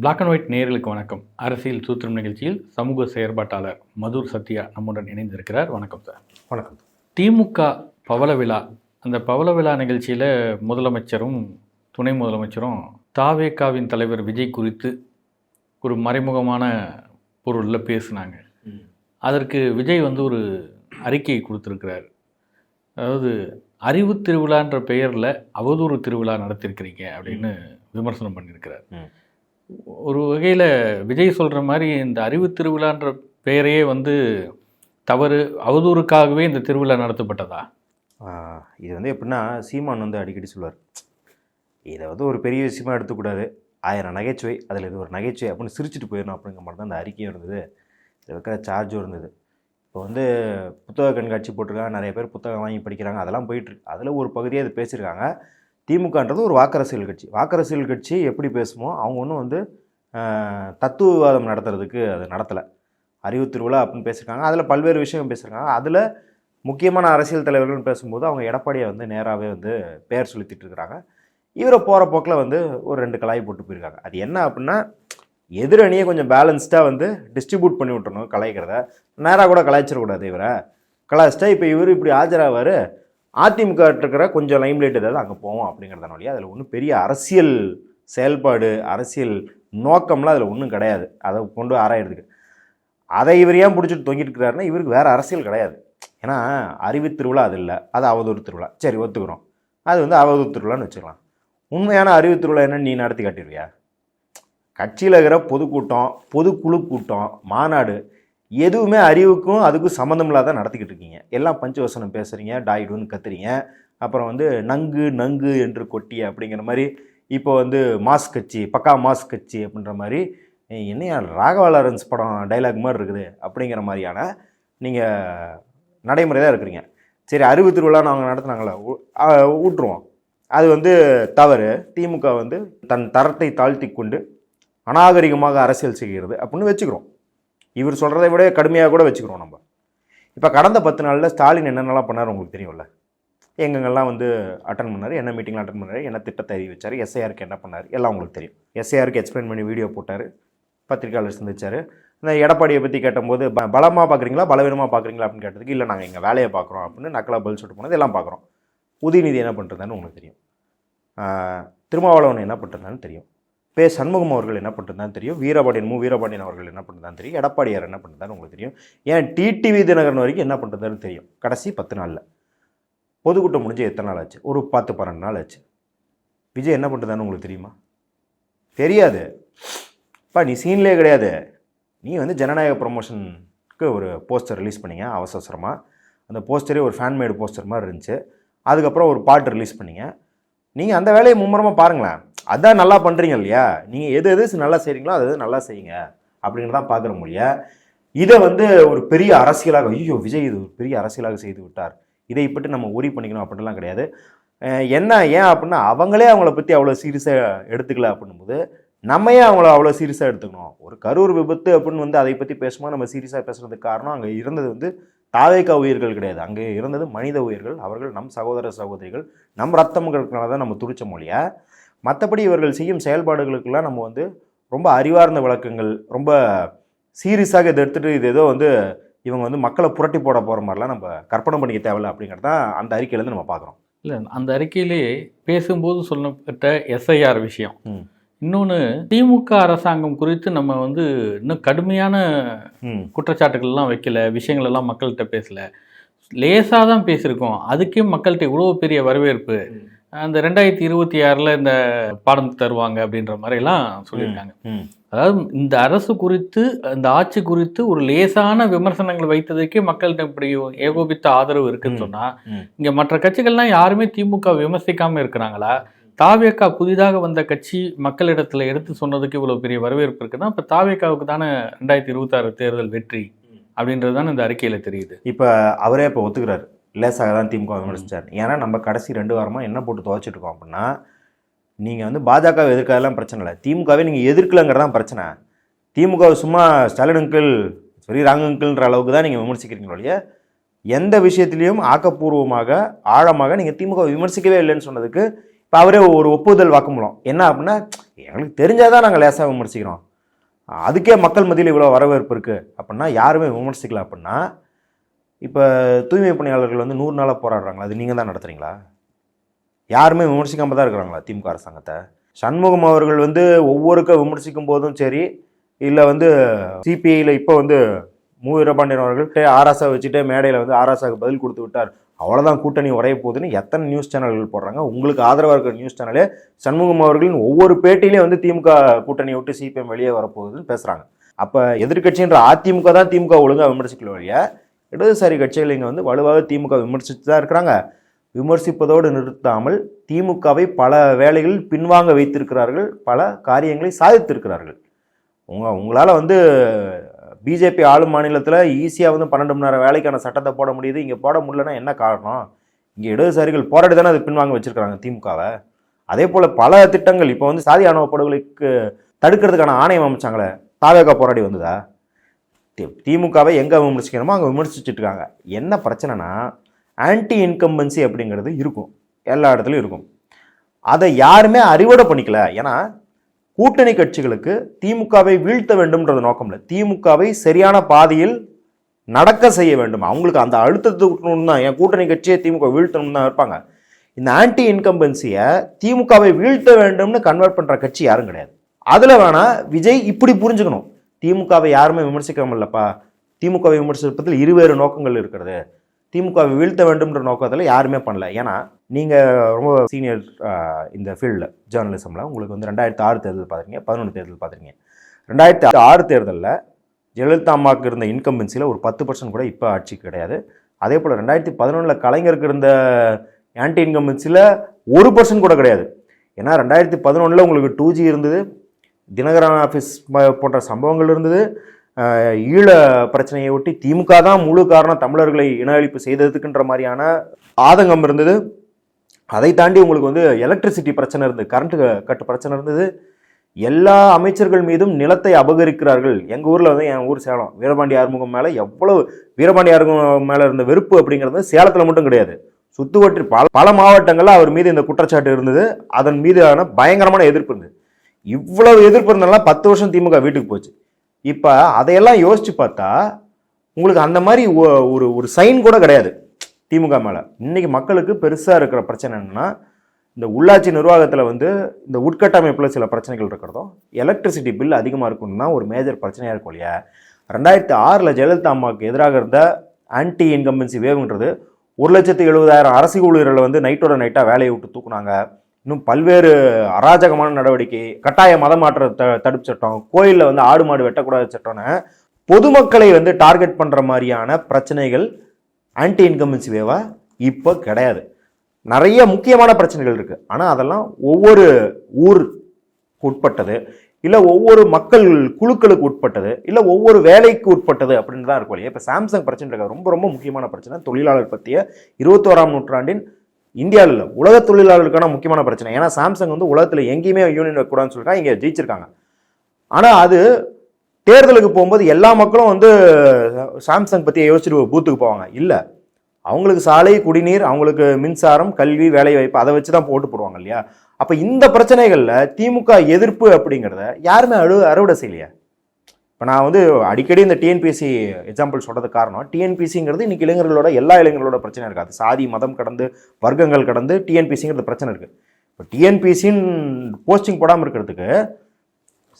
Black and white நேயர்களுக்கு வணக்கம். அரசியல் சூத்திரம் நிகழ்ச்சியில் சமூக செயற்பாட்டாளர் மதுர் சத்யா நம்முடன் இணைந்திருக்கிறார். வணக்கம் சார். வணக்கம். திமுக பவள விழா. அந்த பவள விழா நிகழ்ச்சியில் முதலமைச்சரும் துணை முதலமைச்சரும் தாவேகாவின் தலைவர் விஜய் குறித்து ஒரு மறைமுகமான பொருளில் பேசினாங்க. அதற்கு விஜய் வந்து ஒரு அறிக்கையை கொடுத்துருக்கிறார். அதாவது அறிவு திருவிழான்ற பெயரில் அவதூறு திருவிழா நடத்திருக்கிறீங்க அப்படின்னு விமர்சனம் பண்ணியிருக்கிறார். ஒரு வகையில் விஜய் சொல்கிற மாதிரி இந்த அறிவு திருவிழான்ற பெயரையே வந்து தவறு அவதூறுக்காகவே இந்த திருவிழா நடத்தப்பட்டதா? இது வந்து எப்படின்னா சீமான் வந்து அடிக்கடி சொல்லுவார். இதை வந்து ஒரு பெரிய விஷயமா எடுத்துக்கூடாது. ஆயிரம் நகைச்சுவை அதில் இது ஒரு நகைச்சுவை அப்படின்னு சிரிச்சுட்டு போயிடணும் அப்படிங்கிற மாதிரி தான் அந்த அறிக்கையும் இருந்தது. இதில் வைக்கிற சார்ஜும் இருந்தது. இப்போ வந்து புத்தக கண்காட்சி போட்டிருக்காங்க நிறைய பேர் புத்தகம் வாங்கி படிக்கிறாங்க அதெல்லாம் போயிட்டுருக்கு அதில் ஒரு பகுதியாக இது பேசியிருக்காங்க. திமுகன்றது ஒரு வாக்கரசியல் கட்சி. வாக்கரசியல் கட்சி எப்படி பேசுமோ அவங்க ஒன்றும் வந்து தத்துவவாதம் நடத்துறதுக்கு அது நடத்தலை. அறிவு திருவிழா அப்படின்னு பேசியிருக்காங்க அதில் பல்வேறு விஷயம் பேசியிருக்காங்க அதில் முக்கியமான அரசியல் தலைவர்கள்னு பேசும்போது அவங்க எடப்பாடியை வந்து நேராகவே வந்து பெயர் செலுத்திட்டு இருக்கிறாங்க இவரை போகிற போக்கில் வந்து ஒரு ரெண்டு கலாய் போட்டு போயிருக்காங்க. அது என்ன அப்படின்னா எதிரணியை கொஞ்சம் பேலன்ஸ்டாக வந்து டிஸ்ட்ரிபியூட் பண்ணி விட்டணும் கலாய்க்கிறத. நேராக கூட கலாய்ச்சிடக்கூடாது இவரை. கலாய்ச்சிட்டா இப்போ இவர் இப்படி ஆஜராவார். அதிமுக இருக்கிற கொஞ்சம் லைம்லைட் ஏதாவது அங்கே போவோம் அப்படிங்கிறதான வழியா அதில் ஒன்றும் பெரிய அரசியல் செயல்பாடு அரசியல் நோக்கம்லாம் அதில் ஒன்றும் கிடையாது. அதை கொண்டு ஆராயிறதுக்கு. அதை இவர் ஏன் பிடிச்சிட்டு தொங்கிட்டு இருக்கிறாருன்னா இவருக்கு வேறு அரசியல் கிடையாது. ஏன்னா அறிவு திருவிழா அது இல்லை. அது அவதூறு திருவிழா. சரி ஒத்துக்கிறோம். அது வந்து அவதூறு திருவிழான்னு வச்சுக்கலாம். உண்மையான அறிவு திருவிழா என்னன்னு நீ நடத்தி காட்டிடுவியா? கட்சியில் இருக்கிற பொதுக்கூட்டம் பொதுக்குழு கூட்டம் மாநாடு எதுவுமே அறிவுக்கும் அதுக்கும் சம்மந்தம் இல்லாத நடத்திக்கிட்டு இருக்கீங்க. எல்லாம் பஞ்சவசனம் பேசுகிறீங்க டாய்டுன்னு கத்துறீங்க. அப்புறம் வந்து நங்கு நங்கு என்று கொட்டிய அப்படிங்கிற மாதிரி இப்போ வந்து மாஸ் கட்சி பக்கா மாஸ் கட்சி அப்படின்ற மாதிரி என்னையா ராகவா லாரன்ஸ் படம் டைலாக் மாதிரி இருக்குது அப்படிங்கிற மாதிரியான நீங்கள் நடைமுறை தான் இருக்கிறீங்க. சரி அறிவு திருவிழான்னு நாங்கள் நடத்துனாங்களே ஊ- ஊட்டுருவோம். அது வந்து தவறு. திமுக வந்து தன் தரத்தை தாழ்த்தி கொண்டு அநாகரிகமாக அரசியல் செய்கிறது அப்படின்னு வச்சுக்கிறோம். இவர் சொல்கிறதை விட கடுமையாக கூட வச்சுக்கிறோம் நம்ம. இப்போ கடந்த பத்து நாளில் ஸ்டாலின் என்னென்னலாம் பண்ணார் உங்களுக்கு தெரியும்ல? எங்கெங்கெல்லாம் வந்து அட்டன் பண்ணார் என்ன மீட்டிங்லாம் அட்டன் பண்ணார் என்ன திட்டத்தை அறிவிச்சார் எஸ்ஐஆருக்கு என்ன பண்ணார் எல்லாம் உங்களுக்கு தெரியும். எஸ்ஐஆருக்கு எக்ஸ்பிளைன் பண்ணி வீடியோ போட்டார் பத்திரிகையாளர் சந்திச்சார். இந்த எடப்பாடியை பற்றி கேட்டபோது ப பலமாக பார்க்குறீங்களா பலவீனமாக பார்க்குறீங்களா அப்படின்னு கேட்டதுக்கு இல்லை நாங்கள் எங்கள் வேலையை பார்க்குறோம் அப்படின்னு நக்கலாக பதில் சொல்லிட்டு போனது எல்லாம் பார்க்குறோம் உதயநிதி என்ன பண்ணுறதுன்னு உங்களுக்கு தெரியும். திருமாவளவன் என்ன பண்ணுறதுன்னு தெரியும். பே சண்முகம் அவர்கள் என்ன பண்ணுறதுதான் தெரியும்? வீரபாண்டியன் மு. வீரபாண்டியன் அவர்கள் என்ன பண்ணுறதான் தெரியும்? எடப்பாடியார் என்ன பண்ணுறதான்னு உங்களுக்கு தெரியும்? ஏன் டிடிவி தினகரன் வரைக்கும் என்ன பண்ணுறதுன்னு தெரியும்? கடைசி பத்து நாளில். பொதுக்கூட்டம் முடிஞ்சு எத்தனை நாள் ஆச்சு? ஒரு பத்து பன்னெண்டு நாள் ஆச்சு. விஜய் என்ன பண்ணுறதான்னு உங்களுக்கு தெரியுமா? தெரியாது. இப்போ நீ சீன்லேயே கிடையாது. நீ வந்து ஜனநாயக ப்ரொமோஷனுக்கு ஒரு போஸ்டர் ரிலீஸ் பண்ணிங்க அவசரமாக அந்த போஸ்டரே ஒரு ஃபேன்மேடு போஸ்டர் மாதிரி இருந்துச்சு. அதுக்கப்புறம் ஒரு பாட்டு ரிலீஸ் பண்ணிங்க. நீங்கள் அந்த வேலையை மும்முரமாக பாருங்களேன். அதான் நல்லா பண்ணுறீங்க இல்லையா? நீங்கள் எது எது நல்லா செய்கிறீங்களோ அது எது நல்லா செய்யுங்க. அப்படிங்கிறதான் பார்க்குற மொழிய இதை வந்து ஒரு பெரிய அரசியலாக ஐயோ விஜய் இது ஒரு பெரிய அரசியலாக செய்து விட்டார். இதை இப்படி நம்ம உரி பண்ணிக்கணும் அப்படிலாம் கிடையாது. என்ன ஏன் அப்படின்னா அவங்களே அவங்கள பற்றி அவ்வளோ சீரியஸாக எடுத்துக்கல அப்படின்னும்போது நம்ம ஏன் அவங்கள அவ்வளோ சீரியஸாக எடுத்துக்கணும்? ஒரு கரூர் விபத்து அப்படின்னு வந்து அதை பற்றி பேசும்போது நம்ம சீரியஸாக பேசுகிறதுக்கு காரணம் அங்கே இருந்தது வந்து தாவேக்கா உயிர்கள் கிடையாது. அங்கே இருந்தது மனித உயிர்கள். அவர்கள் நம் சகோதர சகோதரிகள். நம் ரத்தம்ங்கிறதுனால தான் நம்ம துடிச்ச மொழிய மற்றபடி இவர்கள் செய்யும் செயல்பாடுகளுக்கெல்லாம் நம்ம வந்து ரொம்ப அறிவார்ந்த விளக்கங்கள் ரொம்ப சீரியஸாக இதை எடுத்துகிட்டு இது ஏதோ வந்து இவங்க வந்து மக்களை புரட்டி போட போகிற மாதிரிலாம் நம்ம கற்பனை பண்ணிக்க தேவையில்ல அப்படிங்கிறது தான் அந்த அறிக்கையிலேருந்து நம்ம பார்க்குறோம். இல்லை அந்த அறிக்கையிலே பேசும்போது சொல்லப்பட்ட எஸ்ஐஆர் விஷயம். இன்னொன்று திமுக அரசாங்கம் குறித்து நம்ம வந்து இன்னும் கடுமையான குற்றச்சாட்டுகள்லாம் வைக்கல விஷயங்கள் எல்லாம் மக்கள்கிட்ட பேசல. லேசாக தான் பேசியிருக்கோம். அதுக்கே மக்கள்கிட்ட இவ்வளோ பெரிய வரவேற்பு. அந்த ரெண்டாயிரத்தி இருபத்தி ஆறில் இந்த பாடம் தருவாங்க அப்படின்ற மாதிரிலாம் சொல்லியிருக்காங்க. அதாவது இந்த அரசு குறித்து இந்த ஆட்சி குறித்து ஒரு லேசான விமர்சனங்கள் வைத்ததுக்கே மக்கள்கிட்ட இப்படி ஏகோபித்த ஆதரவு இருக்குன்னு ம். சொன்னா ம். இங்க மற்ற கட்சிகள்லாம் யாருமே திமுக விமர்சிக்காம இருக்கிறாங்களா? தாவேக்கா புதிதாக வந்த கட்சி மக்களிடத்துல எடுத்து சொன்னதுக்கு இவ்வளவு பெரிய வரவேற்பு இருக்குன்னா இப்ப தாவேக்காவுக்கு தானே ரெண்டாயிரத்தி இருபத்தாறு தேர்தல் வெற்றி அப்படின்றது தானே இந்த அறிக்கையில தெரியுது. இப்போ அவரே இப்போ ஒத்துக்கிறாரு. லேசாக தான் திமுக விமர்சிச்சார். ஏன்னா நம்ம கடைசி ரெண்டு வாரமாக என்ன போட்டு துவைச்சிட்டு இருக்கோம் அப்படின்னா நீங்கள் வந்து பாஜகவை எதிர்க்காதெல்லாம் பிரச்சனை இல்லை. திமுகவே நீங்கள் எதிர்க்கலைங்கிறது தான் பிரச்சனை. திமுக சும்மா ஸ்டாலின் அங்கிள் சரி ராங் அங்கிள்ன்ற அளவுக்கு தான் நீங்கள் விமர்சிக்கிறீங்களோ இல்லையா? எந்த விஷயத்திலையும் ஆக்கப்பூர்வமாக ஆழமாக நீங்கள் திமுக விமர்சிக்கவே இல்லைன்னு சொன்னதுக்கு இப்போ அவரே ஒரு ஒப்புதல் வாக்குமூலம். என்ன அப்படின்னா எங்களுக்கு தெரிஞ்சால் தான் நாங்கள் லேசாக விமர்சிக்கிறோம். அதுக்கே மக்கள் மத்தியில் இவ்வளோ வரவேற்பு இருக்குது அப்படின்னா யாருமே விமர்சிக்கல அப்படின்னா இப்போ தூய்மை பணியாளர்கள் வந்து நூறு நாளாக போராடுறாங்களா? அது நீங்கள் தான் நடத்துகிறீங்களா யாருமே விமர்சிக்காமல் தான் இருக்கிறாங்களா திமுக அரசாங்கத்தை? சண்முகம் அவர்கள் வந்து ஒவ்வொருக்க விமர்சிக்கும் போதும் சரி இல்லை வந்து சிபிஐயில் இப்போ வந்து மு வீரபாண்டியன் அவர்கள் ஆராசா வச்சுட்டு மேடையில் வந்து ஆராசாவுக்கு பதில் கொடுத்து விட்டார். அவ்வளோதான் கூட்டணி உரைய போகுதுன்னு எத்தனை நியூஸ் சேனல்கள் போடுறாங்க? உங்களுக்கு ஆதரவாக இருக்கிற நியூஸ் சேனலே சண்முகம் அவர்களின் ஒவ்வொரு பேட்டிலையும் வந்து திமுக கூட்டணி விட்டு சிபிஎம் வெளியே வரப்போகுதுன்னு பேசுகிறாங்க அப்போ எதிர்க்கட்சின்ற அதிமுக தான் திமுக ஒழுங்காக விமர்சிக்கல வழிய இடதுசாரி கட்சிகள் இங்கே வந்து வலுவாக திமுக விமர்சித்து தான் இருக்கிறாங்க. விமர்சிப்பதோடு நிறுத்தாமல் திமுகவை பல வேலைகளில் பின்வாங்க வைத்திருக்கிறார்கள் பல காரியங்களை சாதித்திருக்கிறார்கள். உங்கள் உங்களால் வந்து பிஜேபி ஆளும் மாநிலத்தில் ஈஸியாக வந்து பன்னெண்டு மணி நேரம் வேலைக்கான சட்டத்தை போட முடியுது. இங்கே போட முடியலன்னா என்ன காரணம்? இங்கே இடதுசாரிகள் போராடி தானே அது பின்வாங்க வச்சுருக்கிறாங்க திமுகவை. அதே போல் பல திட்டங்கள் இப்போ வந்து சாதி ஆணவ படுகொலைக்கு தடுக்கிறதுக்கான ஆணையம் அமைச்சாங்களே. தாவேகா போராடி வந்ததா? திமுகவை எங்கே விமர்சிக்கணுமோ அங்கே விமர்சிச்சுட்டு இருக்காங்க என்ன பிரச்சனைனா ஆன்டி இன்கம்பன்சி அப்படிங்கிறது இருக்கும். எல்லா இடத்துலையும் இருக்கும். அதை யாருமே அறுவடை பண்ணிக்கல. ஏன்னா கூட்டணி கட்சிகளுக்கு திமுகவை வீழ்த்த வேண்டும்ன்றது நோக்கம் இல்லை திமுகவை சரியான பாதையில் நடக்க செய்ய வேண்டும். அவங்களுக்கு அந்த அழுத்தத்துக்கு தான். என் கூட்டணி கட்சியை திமுக வீழ்த்தணும்னு தான் இருப்பாங்க. இந்த ஆன்டி இன்கம்பன்சியை திமுகவை வீழ்த்த வேண்டும்னு கன்வெர்ட் பண்ணுற கட்சி யாரும் கிடையாது. அதில் வேணா விஜய் இப்படி புரிஞ்சுக்கணும். திமுகவை யாருமே விமர்சிக்காமல்லப்பா திமுகவை விமர்சிப்பதில் இருவேறு நோக்கங்கள் இருக்கிறது. திமுகவை வீழ்த்த வேண்டும்ன்ற நோக்கத்தில் யாருமே பண்ணல. ஏன்னா நீங்கள் ரொம்ப சீனியர் இந்த ஃபீல்டில் ஜேர்னலிசமில் உங்களுக்கு வந்து ரெண்டாயிரத்தி ஆறு தேர்தல் பார்த்துருங்க பதினொன்று தேர்தல் பார்த்துருங்க ரெண்டாயிரத்தி ஆறு தேர்தலில் ஜெயலலிதா அம்மாவுக்கு இருந்த இன்கம்பன்சியில் ஒரு பத்து பர்சன்ட் கூட இப்போ ஆட்சிக்கு கிடையாது. அதே போல் ரெண்டாயிரத்தி பதினொன்றில் கலைஞருக்கு இருந்த ஆன்டி இன்கம்பன்சியில் ஒரு பர்சன்ட் கூட கிடையாது. ஏன்னா ரெண்டாயிரத்தி பதினொன்றில் உங்களுக்கு டூ ஜி இருந்தது தினகரன் ஆஃபீஸ் போன்ற சம்பவங்கள் இருந்தது. ஈழ பிரச்சனையை ஒட்டி திமுக தான் முழு காரணம் தமிழர்களை இன அழிப்பு செய்ததுக்குன்ற மாதிரியான ஆதங்கம் இருந்தது. அதை தாண்டி உங்களுக்கு வந்து எலக்ட்ரிசிட்டி பிரச்சனை இருந்தது கரண்ட் கட்டு பிரச்சனை இருந்தது. எல்லா அமைச்சர்கள் மீதும் நிலத்தை அபகரிக்கிறார்கள். எங்கள் ஊரில் வந்து என் ஊர் சேலம் வீரபாண்டி ஆறுமுகம் மேலே எவ்வளவு வீரபாண்டி ஆறுமுகம் மேலே இருந்த வெறுப்பு அப்படிங்கிறது சேலத்தில் மட்டும் கிடையாது. சுத்துவற்றி பல பல மாவட்டங்களில் அவர் மீது இந்த குற்றச்சாட்டு இருந்தது. அதன் மீதான பயங்கரமான எதிர்ப்பு இருந்தது. இவ்வளவு எதிர்ப்பு இருந்தாலும் பத்து வருஷம் திமுக வீட்டுக்கு போச்சு. இப்போ அதையெல்லாம் யோசிச்சு பார்த்தா உங்களுக்கு அந்த மாதிரி ஒரு ஒரு சைன் கூட கிடையாது திமுக மேலே. இன்னைக்கு மக்களுக்கு பெருசாக இருக்கிற பிரச்சனை என்னென்னா இந்த உள்ளாட்சி நிர்வாகத்தில் வந்து இந்த உட்கட்டமைப்பில் சில பிரச்சனைகள் இருக்கிறதும் எலக்ட்ரிசிட்டி பில் அதிகமாக இருக்கும்னு ஒரு மேஜர் பிரச்சனையாக இருக்கும் இல்லையா? ரெண்டாயிரத்தி ஆறில் ஜெயலலிதா அம்மாவுக்கு எதிராக இருந்த ஆன்டி இன்கம்பன்சி வேவ்ன்றது ஒரு லட்சத்து எழுபதாயிரம் அரசு ஊழியர்களை வந்து நைட்டோட நைட்டாக வேலையை விட்டு தூக்குனாங்க. இன்னும் பல்வேறு அராஜகமான நடவடிக்கை கட்டாய மதமாற்ற த தடுப்பு சட்டம் கோயிலில் வந்து ஆடு மாடு வெட்டக்கூடாத சட்டம்னு பொதுமக்களை வந்து டார்கெட் பண்ணுற மாதிரியான பிரச்சனைகள் ஆன்டி இன்கம்பன்சி வேவா இப்போ கிடையாது. நிறைய முக்கியமான பிரச்சனைகள் இருக்குது ஆனால் அதெல்லாம் ஒவ்வொரு ஊர் உட்பட்டது இல்லை ஒவ்வொரு மக்கள் குழுக்களுக்கு உட்பட்டது இல்லை ஒவ்வொரு வேலைக்கு உட்பட்டது அப்படின்னு தான் இருக்கும் இல்லையா? இப்போ சாம்சங் பிரச்சனை இருக்க ரொம்ப ரொம்ப முக்கியமான பிரச்சனை தொழிலாளர் பற்றிய இருபத்தோராம் நூற்றாண்டின் இந்தியாவில் இல்லை உலக தொழிலாளர்களுக்கான முக்கியமான பிரச்சனை. ஏன்னா சாம்சங் வந்து உலகத்தில் எங்கேயுமே யூனியன் வைக்கக்கூடாதுன்னு சொல்லிட்டு இங்கே ஜெயிச்சிருக்காங்க. ஆனால் அது தேர்தலுக்கு போகும்போது எல்லா மக்களும் வந்து சாம்சங் பற்றி யோசிச்சுட்டு பூத்துக்கு போவாங்க. இல்லை அவங்களுக்கு சாலை குடிநீர் அவங்களுக்கு மின்சாரம் கல்வி வேலைவாய்ப்பு அதை வச்சு தான் போட்டு போடுவாங்க இல்லையா? அப்போ இந்த பிரச்சனைகளில் திமுக எதிர்ப்பு அப்படிங்கிறத யாருமே அழு அறுவடை செய்யலையா? இப்போ நான் வந்து அடிக்கடி இந்த டிஎன்பிஎஸ்சி எக்ஸாம்பிள் சொல்கிறது காரணம். டிஎன்பிசிங்கிறது இன்றைக்கி இளைஞர்களோட எல்லா இளைஞர்களோட பிரச்சனை இருக்காது சாதி மதம் கடந்து வர்க்கங்கள் கடந்து டிஎன்பிசிங்கிறது பிரச்சனை இருக்குது இப்போ டிஎன்பிசின்னு போஸ்டிங் போடாமல் இருக்கிறதுக்கு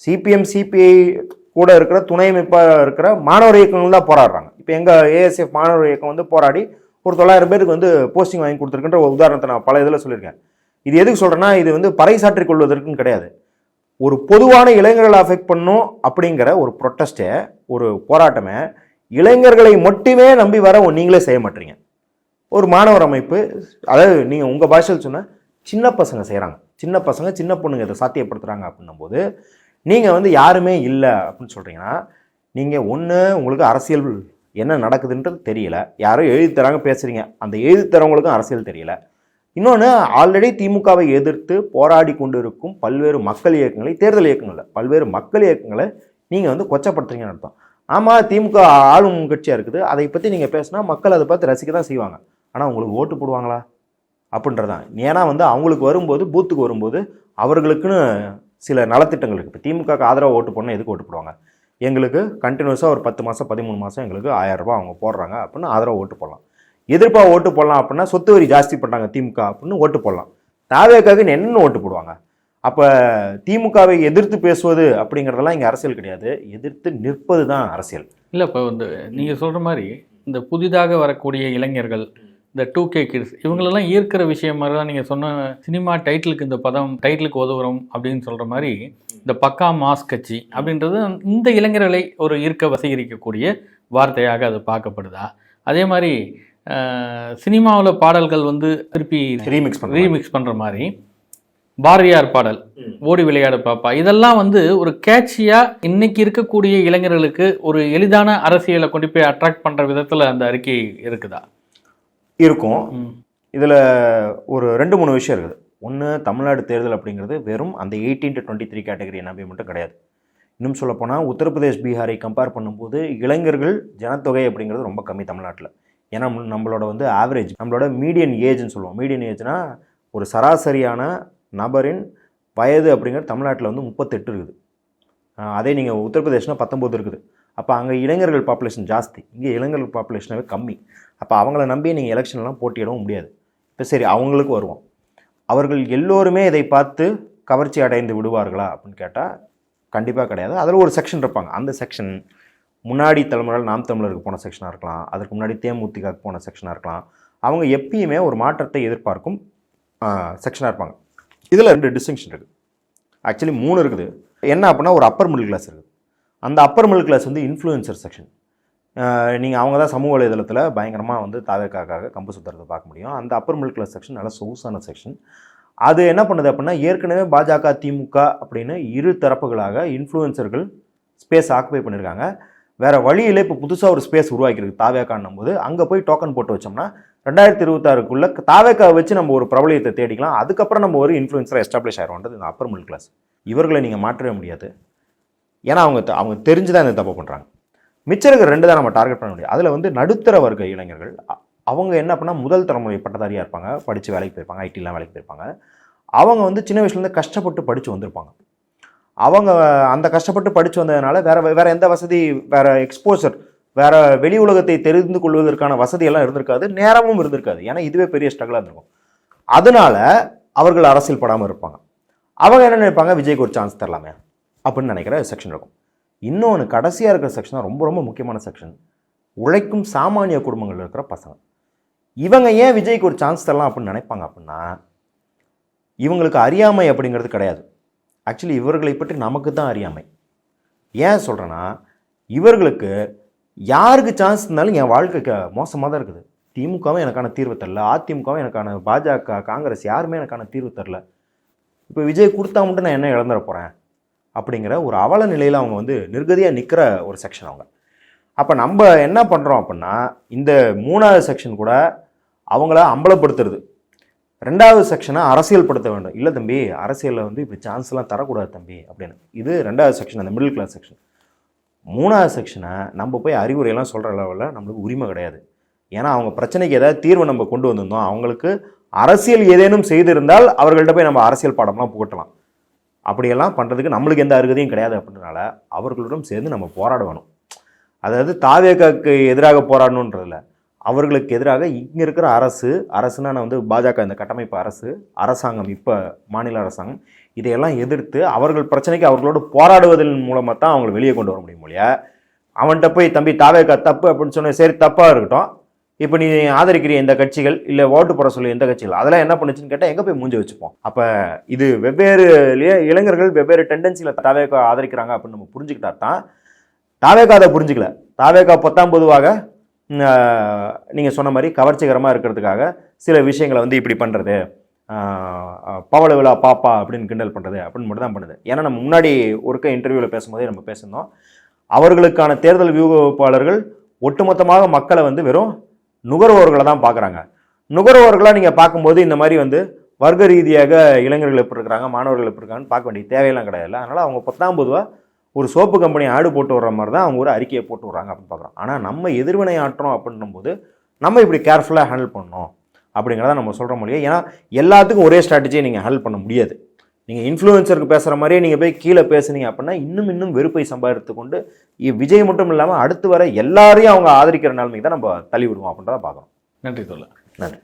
சிபிஎம் சிபிஐ கூட இருக்கிற துணை அமைப்பாக இருக்கிற மாணவர் இயக்கங்கள் தான் போராடுறாங்க. இப்போ எங்கள் ஏஎஸ்எஃப் மாணவர் இயக்கம் வந்து போராடி ஒரு தொள்ளாயிரம் பேருக்கு வந்து போஸ்டிங் வாங்கி கொடுத்துருக்குன்ற ஒரு உதாரணத்தை நான் பல இதில் சொல்லியிருக்கேன். இது எதுக்கு சொல்கிறேன்னா இது வந்து பறைசாற்றிக் கொள்வதற்குன்னு கிடையாது. ஒரு பொதுவான இளைஞர்களை அஃபெக்ட் பண்ணும் அப்படிங்கிற ஒரு ப்ரொட்டஸ்ட்டை ஒரு போராட்டமே இளைஞர்களை மட்டுமே நம்பி வர நீங்களே செய்ய மாட்டீங்க. ஒரு மாணவர் அமைப்பு அதாவது நீங்கள் உங்கள் பாஷையில் சொன்ன சின்ன பசங்க செய்கிறாங்க சின்ன பசங்க சின்ன பொண்ணுங்க இதை சாத்தியப்படுத்துகிறாங்க அப்படின்னும்போது நீங்கள் வந்து யாருமே இல்லை அப்படின்னு சொல்கிறீங்கன்னா நீங்கள் ஒன்று உங்களுக்கு அரசியல் என்ன நடக்குதுன்றது தெரியல. யாரோ எழுதி தராங்க பேசுகிறீங்க அந்த எழுதி தரவங்களுக்கும் அரசியல் தெரியல. இன்னொன்று ஆல்ரெடி திமுகவை எதிர்த்து போராடி கொண்டிருக்கும் பல்வேறு மக்கள் இயக்கங்களை தேர்தல் இயக்கங்களில் பல்வேறு மக்கள் இயக்கங்களை நீங்கள் வந்து கொச்சப்படுத்துறீங்கன்னு அர்த்தம். ஆமாம் திமுக ஆளும் கட்சியாக இருக்குது. அதை பற்றி நீங்கள் பேசினா மக்கள் அதை பார்த்து ரசிக்க தான் செய்வாங்க. ஆனால் உங்களுக்கு ஓட்டு போடுவாங்களா? அப்படின்றதான் ஏன்னா வந்து அவங்களுக்கு வரும்போது பூத்துக்கு வரும்போது அவர்களுக்குன்னு சில நலத்திட்டங்கள் இருக்குது இப்போ திமுகக்கு ஆதரவாக ஓட்டு போடணும் எதுக்கு ஓட்டு போடுவாங்க? எங்களுக்கு கண்டினியூஸாக ஒரு பத்து மாதம் பதிமூணு மாதம் எங்களுக்கு ஆயிரம் அவங்க போடுறாங்க அப்படின்னு ஆதரவாக ஓட்டு போடலாம். எதிர்ப்பாக ஓட்டு போடலாம் அப்படின்னா சொத்து வரி ஜாஸ்தி பண்ணுறாங்க திமுக அப்படின்னு ஓட்டு போடலாம். தாவேக்காக என்னென்ன ஓட்டு போடுவாங்க? அப்போ திமுகவை எதிர்த்து பேசுவது அப்படிங்கிறதெல்லாம் இங்கே அரசியல் கிடையாது. எதிர்த்து நிற்பது தான் அரசியல். இல்லை இப்போ வந்து நீங்கள் சொல்கிற மாதிரி இந்த புதிதாக வரக்கூடிய இளைஞர்கள் இந்த டூ கே கிட்ஸ் இவங்களெல்லாம் ஈர்க்கிற விஷயம் மாதிரி தான் நீங்கள் சொன்ன சினிமா டைட்டிலுக்கு இந்த பதம் டைட்டிலுக்கு உதவுறோம் அப்படின்னு சொல்கிற மாதிரி இந்த பக்கா மாஸ் கட்சி அப்படின்றது இந்த இளைஞர்களை ஒரு ஈர்க்க வசீகரிக்கக்கூடிய வார்த்தையாக அது பார்க்கப்படுதா? அதே மாதிரி சினிமாவில் பாடல்கள் வந்து திருப்பி ரீமிக்ஸ் ரீமிக்ஸ் பண்ணுற மாதிரி. பாரதியார் பாடல் ஓடி விளையாடு பாப்பா. இதெல்லாம் வந்து ஒரு கேட்சியாக இன்னைக்கு இருக்கக்கூடிய இளைஞர்களுக்கு ஒரு எளிதான அரசியலை கொண்டு போய் அட்ராக்ட் பண்ணுற விதத்தில் அந்த அறிக்கை இருக்குதா? இருக்கும். இதில் ஒரு ரெண்டு மூணு விஷயம் இருக்குது. ஒன்று தமிழ்நாடு தேர்தல் அப்படிங்கிறது வெறும் அந்த eighteen to twenty three category நம்பி மட்டும் கிடையாது. இன்னும் சொல்லப்போனால் உத்தரப்பிரதேஷ் பீகாரை கம்பேர் பண்ணும்போது இளைஞர்கள் ஜனத்தொகை அப்படிங்கிறது ரொம்ப கம்மி தமிழ்நாட்டில். ஏன்னா நம்மளோட வந்து ஆவரேஜ் நம்மளோட மீடியன் ஏஜ்னு சொல்லுவோம். மீடியன் ஏஜ்னா ஒரு சராசரியான நபரின் வயது அப்படிங்கிறது தமிழ்நாட்டில் வந்து முப்பத்தெட்டு இருக்குது. அதே நீங்கள் உத்தரப்பிரதேஷ்னா பத்தொம்போது இருக்குது. அப்போ அங்கே இளைஞர்கள் பாப்புலேஷன் ஜாஸ்தி. இங்கே இளைஞர்கள் பாப்புலேஷனாகவே கம்மி. அப்போ அவங்கள நம்பி நீங்கள் எலெக்ஷன்லாம் போட்டியிடவும் முடியாது. இப்போ சரி அவங்களுக்கு வருவோம். அவர்கள் எல்லோருமே இதை பார்த்து கவர்ச்சி அடைந்து விடுவார்களா அப்படின்னு கேட்டால் கண்டிப்பாக கிடையாது. அதில் ஒரு செக்ஷன் இருப்பாங்க. அந்த செக்ஷன் முன்னாடி தலைமுறையில் நாம் தமிழருக்கு போன செக்ஷனாக இருக்கலாம். அதற்கு முன்னாடி தேமுதிக போன செக்ஷனாக இருக்கலாம். அவங்க எப்பயுமே ஒரு மாற்றத்தை எதிர்பார்க்கும் செக்ஷனாக இருப்பாங்க. இதில் ரெண்டு டிஸ்டிங்ஷன் இருக்குது ஆக்சுவலி மூணு இருக்குது. என்ன அப்படின்னா ஒரு அப்பர் மிடில் கிளாஸ் இருக்குது. அந்த அப்பர் மிடில் கிளாஸ் வந்து இன்ஃப்ளூயன்சர் செக்ஷன் நீங்கள் அவங்க தான் சமூக வலைதளத்தில் பயங்கரமாக வந்து தாவேக்காக்காக கம்பு சுத்துறதை பார்க்க முடியும். அந்த அப்பர் மிடில் கிளாஸ் செக்ஷன் நல்ல சொகுசான செக்ஷன் அது என்ன பண்ணுது அப்படின்னா ஏற்கனவே பாஜக திமுக அப்படின்னு இரு தரப்புகளாக இன்ஃப்ளூயன்சர்கள் ஸ்பேஸ் ஆக்குபை பண்ணியிருக்காங்க வேற வழியில் இப்போ புதுசாக ஒரு ஸ்பேஸ் உருவாக்கியிருக்கு தாவேக்கான்னும் போது. அங்கே போய் டோக்கன் போட்டு வச்சோம்னா ரெண்டாயிரத்தி இருபத்தாறுக்குள்ள தாவேக்காவை வச்சு நம்ம ஒரு பிரபலியத்தை தேடிக்கலாம். அதுக்கப்புறம் நம்ம ஒரு இன்ஃப்ளூயன்ஸாக எஸ்டாப்ளிஷ் ஆயிடும்ன்றது இந்த அப்பர் மிடில் கிளாஸ் இவர்களை நீங்கள் மாற்றவே முடியாது. ஏன்னா அவங்க த- அவங்க தெரிஞ்சு தான் இந்த தப்பு பண்ணுறாங்க மிச்சம் இருக்கிற ரெண்டு தான் நம்ம டார்கெட் பண்ண முடியும். அதில் வந்து நடுத்தர வர்க்க இளைஞர்கள் அவங்க என்ன பண்ணால் முதல் தலைமுறை பட்டதாரியாக இருப்பாங்க. படித்து வேலைக்கு போயிருப்பாங்க ஐடிலாம் வேலைக்கு போயிருப்பாங்க. அவங்க வந்து சின்ன வயசுலேருந்து கஷ்டப்பட்டு படித்து வந்திருப்பாங்க. அவங்க அந்த கஷ்டப்பட்டு படித்து வந்ததுனால வேறு வேறு எந்த வசதி வேறு எக்ஸ்போசர் வேறு வெளி உலகத்தை தெரிந்து கொள்வதற்கான வசதியெல்லாம் இருந்திருக்காது நேரமும் இருந்திருக்காது. ஏன்னா இதுவே பெரிய ஸ்ட்ரகிளாக இருந்திருக்கும். அதனால அவர்கள் அரசியல் படாமல் இருப்பாங்க. அவங்க என்ன நினைப்பாங்க? விஜய்க்கு ஒரு சான்ஸ் தரலாமே அப்படின்னு நினைக்கிற செக்ஷன் இருக்கும். இன்னொன்று கடைசியாக இருக்கிற செக்ஷன் தான் ரொம்ப ரொம்ப முக்கியமான செக்ஷன் உழைக்கும் சாமானிய குடும்பங்கள் இருக்கிற பசங்க. இவங்க ஏன் விஜய்க்கு ஒரு சான்ஸ் தரலாம் அப்படின்னு நினைப்பாங்க அப்படின்னா இவங்களுக்கு அறியாமை அப்படிங்கிறது கிடையாது. ஆக்சுவலி இவர்களை பற்றி நமக்கு தான் அறியாமை. ஏன் சொல்கிறேன்னா இவர்களுக்கு யாருக்கு சான்ஸ் இருந்தாலும் என் வாழ்க்கை மோசமாக தான் இருக்குது. திமுகவும் எனக்கான தீர்வு தரல. அதிமுகவும் எனக்கான பாஜக காங்கிரஸ் யாருமே எனக்கான தீர்வு தரல. இப்போ விஜய் கொடுத்தா மட்டும் நான் என்ன இழந்துட போகிறேன் அப்படிங்கிற ஒரு அவல நிலையில் அவங்க வந்து நிர்கதியாக நிற்கிற ஒரு செக்ஷன் அவங்க. அப்போ நம்ம என்ன பண்ணுறோம் அப்படின்னா இந்த மூணாவது செக்ஷன் கூட அவங்கள அம்பலப்படுத்துறது. ரெண்டாவது செக்ஷனை அரசியல் படுத்த வேண்டும். இல்லை தம்பி அரசியலில் வந்து இப்போ சான்ஸ்லாம் தரக்கூடாது தம்பி அப்படின்னு. இது ரெண்டாவது செக்ஷன் அந்த மிடில் கிளாஸ் செக்ஷன் மூணாவது செக்ஷனை நம்ம போய் அறிவுரையெல்லாம் சொல்கிற லெவலில் நம்மளுக்கு உரிமை கிடையாது. ஏன்னா அவங்க பிரச்சனைக்கு ஏதாவது தீர்வை நம்ம கொண்டு வந்திருந்தோம். அவங்களுக்கு அரசியல் ஏதேனும் செய்திருந்தால் அவர்கள்ட்ட போய் நம்ம அரசியல் பாடம்லாம் புகட்டலாம். அப்படியெல்லாம் பண்ணுறதுக்கு நம்மளுக்கு எந்த அருகதையும் கிடையாது அப்படின்றனால அவர்களுடன் சேர்ந்து நம்ம போராட வேணும் அதாவது தாவேக்காக்கு எதிராக போராடணுன்றதில்ல அவர்களுக்கு எதிராக இங்கே இருக்கிற அரசு அரசுனா நான் வந்து பாஜக இந்த கட்டமைப்பு அரசு அரசாங்கம் இப்போ மாநில அரசாங்கம் இதையெல்லாம் எதிர்த்து அவர்கள் பிரச்சனைக்கு அவர்களோடு போராடுவதன் மூலமாக தான் அவங்களை வெளியே கொண்டு வர முடியும் இல்லையா? அவன்கிட்ட போய் தம்பி தாவேக்கா தப்பு அப்படின்னு சொன்ன சரி தப்பாக இருக்கட்டும். இப்போ நீ ஆதரிக்கிற இந்த கட்சிகள்? இல்லை ஓட்டு போட சொல்லி எந்த கட்சிகள்? அதெல்லாம் என்ன பண்ணுச்சுன்னு கேட்டால் எங்கே போய் மூஞ்சி வச்சுப்போம்? அப்போ இது வெவ்வேறு இளைஞர்கள் வெவ்வேறு டெண்டன்சியில் தாவேக்கா ஆதரிக்கிறாங்க அப்படின்னு நம்ம புரிஞ்சுக்கிட்டா தான் தாவேக்கா அதை புரிஞ்சுக்கல. தாவேக்கா பத்தாம் பொதுவாக நீங்கள் சொன்ன மாதிரி கவர்ச்சிகரமாக இருக்கிறதுக்காக சில விஷயங்களை வந்து இப்படி பண்ணுறது பவள விழா பாப்பா அப்படின்னு கிண்டல் பண்ணுறது அப்படின்னு மட்டும் தான் பண்ணுது. ஏன்னா நம்ம முன்னாடி ஒருக்க இன்டர்வியூவில் பேசும்போதே நம்ம பேசியிருந்தோம். அவர்களுக்கான தேர்தல் வியூகப்பாளர்கள் ஒட்டுமொத்தமாக மக்களை வந்து வெறும் நுகர்வோர்களை தான் பார்க்குறாங்க நுகர்வோர்களாக நீங்கள் பார்க்கும்போது இந்த மாதிரி வந்து வர்க்க ரீதியாக இளைஞர்கள் எப்படி இருக்கிறாங்க மாணவர்கள் எப்படி இருக்காங்கன்னு பார்க்க வேண்டிய தேவையெல்லாம் கிடையாது அதனால் அவங்க பத்தாம் பொதுவாக ஒரு சோப்பு கம்பெனி ஆடு போட்டு வர்ற மாதிரி தான் அவங்க ஒரு அறிக்கையை போட்டு வர்றாங்க அப்படின்னு பார்க்குறோம். ஆனால் நம்ம எதிர்வினை ஆட்டுறோம் அப்படின்னும் போது நம்ம இப்படி கேர்ஃபுல்லாக ஹேண்டில் பண்ணணும் அப்படிங்கிறத நம்ம சொல்கிற முடியும் ஏன்னா எல்லாத்துக்கும் ஒரே ஸ்ட்ராட்டஜியை நீங்கள் ஹேண்டில் பண்ண முடியாது. நீங்கள் இன்ஃப்ளூயன்சருக்கு பேசுகிற மாதிரியே நீங்கள் போய் கீழே பேசுனீங்க அப்படின்னா இன்னும் இன்னும் வெறுப்பை சம்பாதித்து கொண்டு இ- விஜய் மட்டும் இல்லாமல் அடுத்து வர எல்லாரையும் அவங்க ஆதரிக்கிற நிலைமைக்கு தான் நம்ம தள்ளி விடுவோம் அப்படின்றத பார்க்குறோம். நன்றி தோழர். நன்றி.